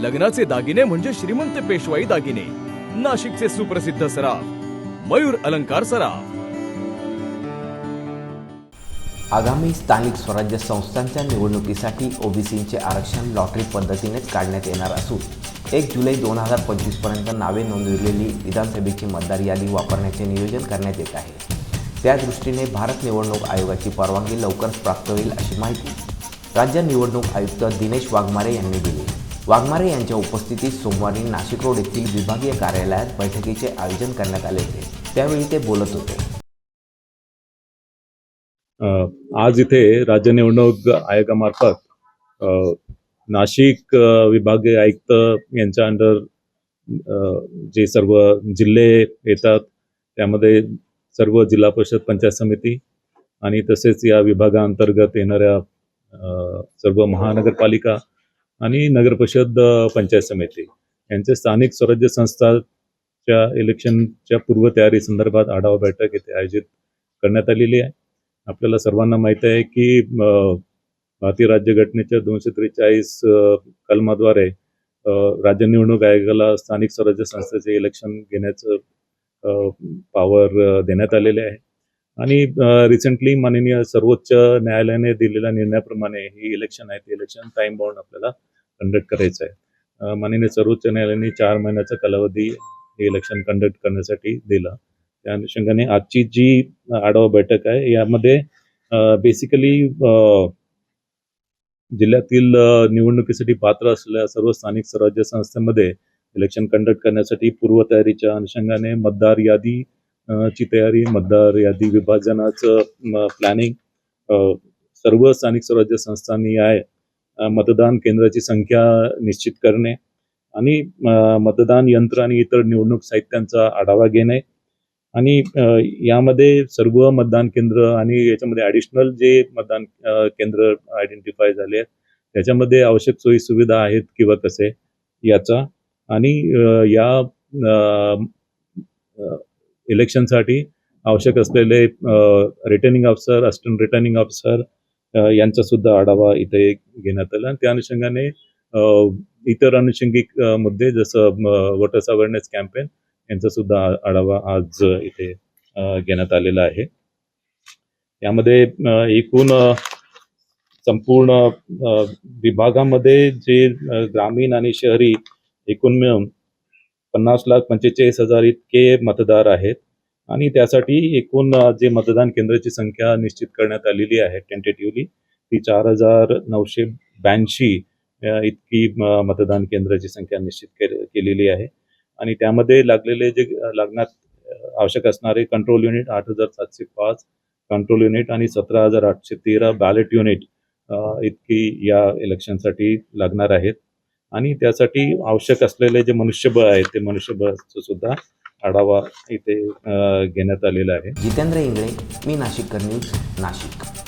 लग्नाचे दागिने म्हणजे श्रीमंत पेशवाई दागिने. नाशिकचे सुप्रसिद्ध सराफ मयूर अलंकार सराफ. आगामी स्थानिक स्वराज्य संस्थांच्या निवडणुकीसाठी ओबीसीचे आरक्षण लॉटरी पद्धतीनेच काढण्यात येणार असून एक जुलै दोन हजार पंचवीसपर्यंत नावे नोंदविलेली विधानसभेची मतदार यादी वापरण्याचे नियोजन करण्यात येत आहे. त्या दृष्टीने भारत निवडणूक आयोगाची परवानगी लवकरच प्राप्त होईल अशी माहिती राज्य निवडणूक आयुक्त दिनेश वाघमारे यांनी दिली. वाघमारे यांच्या उपस्थितीत सोमवारी नाशिक रोड येथील विभागीय कार्यालयात बैठकीचे आयोजन करण्यात आले होते. त्यावेळी ते बोलत होते. आज इथे राज्य निवडणूक आयोगामार्फत नाशिक विभागीय आयुक्त यांच्या अंडर जे सर्व जिल्हे येतात त्यामध्ये सर्व जिल्हा परिषद पंचायत समिती आणि तसेच या विभागाअंतर्गत येणाऱ्या सर्व महानगरपालिका आणि नगर परिषद पंचायत समिती यांचे स्थानिक स्वराज्य संस्थाच्या इलेक्शनच्या पूर्वतयारी संदर्भात आढावा बैठक येथे आयोजित करण्यात आलेली आहे. आपल्याला सर्वांना माहीत आहे की भारतीय भारतीय राज्यघटनेच्या दोनशे त्रेचाळीस कलमाद्वारे राज्य निवडणूक आयोगाला स्थानिक स्वराज्य संस्थेचे इलेक्शन घेण्याचं पॉवर देण्यात आलेले आहे. आणि रिसेंटली माननीय सर्वोच्च न्यायालयाने दिलेल्या निर्णयाप्रमाणे ही इलेक्शन आहे ते इलेक्शन टाइम बाउंड आपल्याला कंडक्ट करायचं आहे. माननीय सर्वोच्च न्यायालयाने चार महिन्याचा कालावधी हे इलेक्शन कंडक्ट करण्यासाठी दिला. त्या अनुषंगाने आजची जी आढावा बैठक आहे यामध्ये बेसिकली जिल्ह्यातील निवडणुकीसाठी पात्र असलेल्या सर्व स्थानिक स्वराज्य संस्थेमध्ये इलेक्शन कंडक्ट करण्यासाठी पूर्वतयारीच्या अनुषंगाने मतदार यादी ची तयारी मतदार यादी विभाजनाचं प्लॅनिंग सर्व स्थानिक स्वराज्य संस्थांनी आहे. मतदान केंद्राची संख्या निश्चित करणे आणि मतदान यंत्र आणि इतर निवडणूक साहित्यांचा आढावा घेणे आणि यामध्ये सर्व मतदान केंद्र आणि याच्यामध्ये ॲडिशनल जे मतदान केंद्र आयडेंटिफाय झाले आहेत त्याच्यामध्ये आवश्यक सोयी सुविधा आहेत किंवा कसे याचा आणि या इलेक्शनसाठी आवश्यक असलेले returning officer assistant returning officer यांचा सुद्धा आढावा इथे घेण्यात आला. आणि त्या अनुषंगाने इतर अनुषंगिक मुद्दे जसं वोटर्स अवेअरनेस कॅम्पेन यांचा सुद्धा आढावा आज इथे घेण्यात आलेला आहे. यामध्ये एकूण संपूर्ण विभागामध्ये जे ग्रामीण आणि शहरी एकूण मिळून पन्नास लाख पंचेचाळीस हजार इतके मतदार आहेत. आणि त्यासाठी एकूण जे मतदान केंद्राची संख्या निश्चित करण्यात आलेली आहे टेंटेटिव्हली ती चार हजार नऊशे ब्याऐंशी इतकी मतदान केंद्राची संख्या निश्चित के- केलेली आहे. आणि त्यामध्ये लागलेले जे अ, लागण्यात आवश्यक असणारे कंट्रोल युनिट आठ हजार सातशे पाच कंट्रोल युनिट आणि सतरा हजार आठशे तेरा बॅलेट युनिट इतकी या इलेक्शनसाठी लागणार आहेत. आणि त्यासाठी आवश्यक असलेले जे मनुष्यबळ आहे ते मनुष्यबळाचं सुद्धा आढावा इथे अ, घेण्यात आलेला आहे. जितेंद्र इंगळे मी नाशिककर न्यूज नाशिक.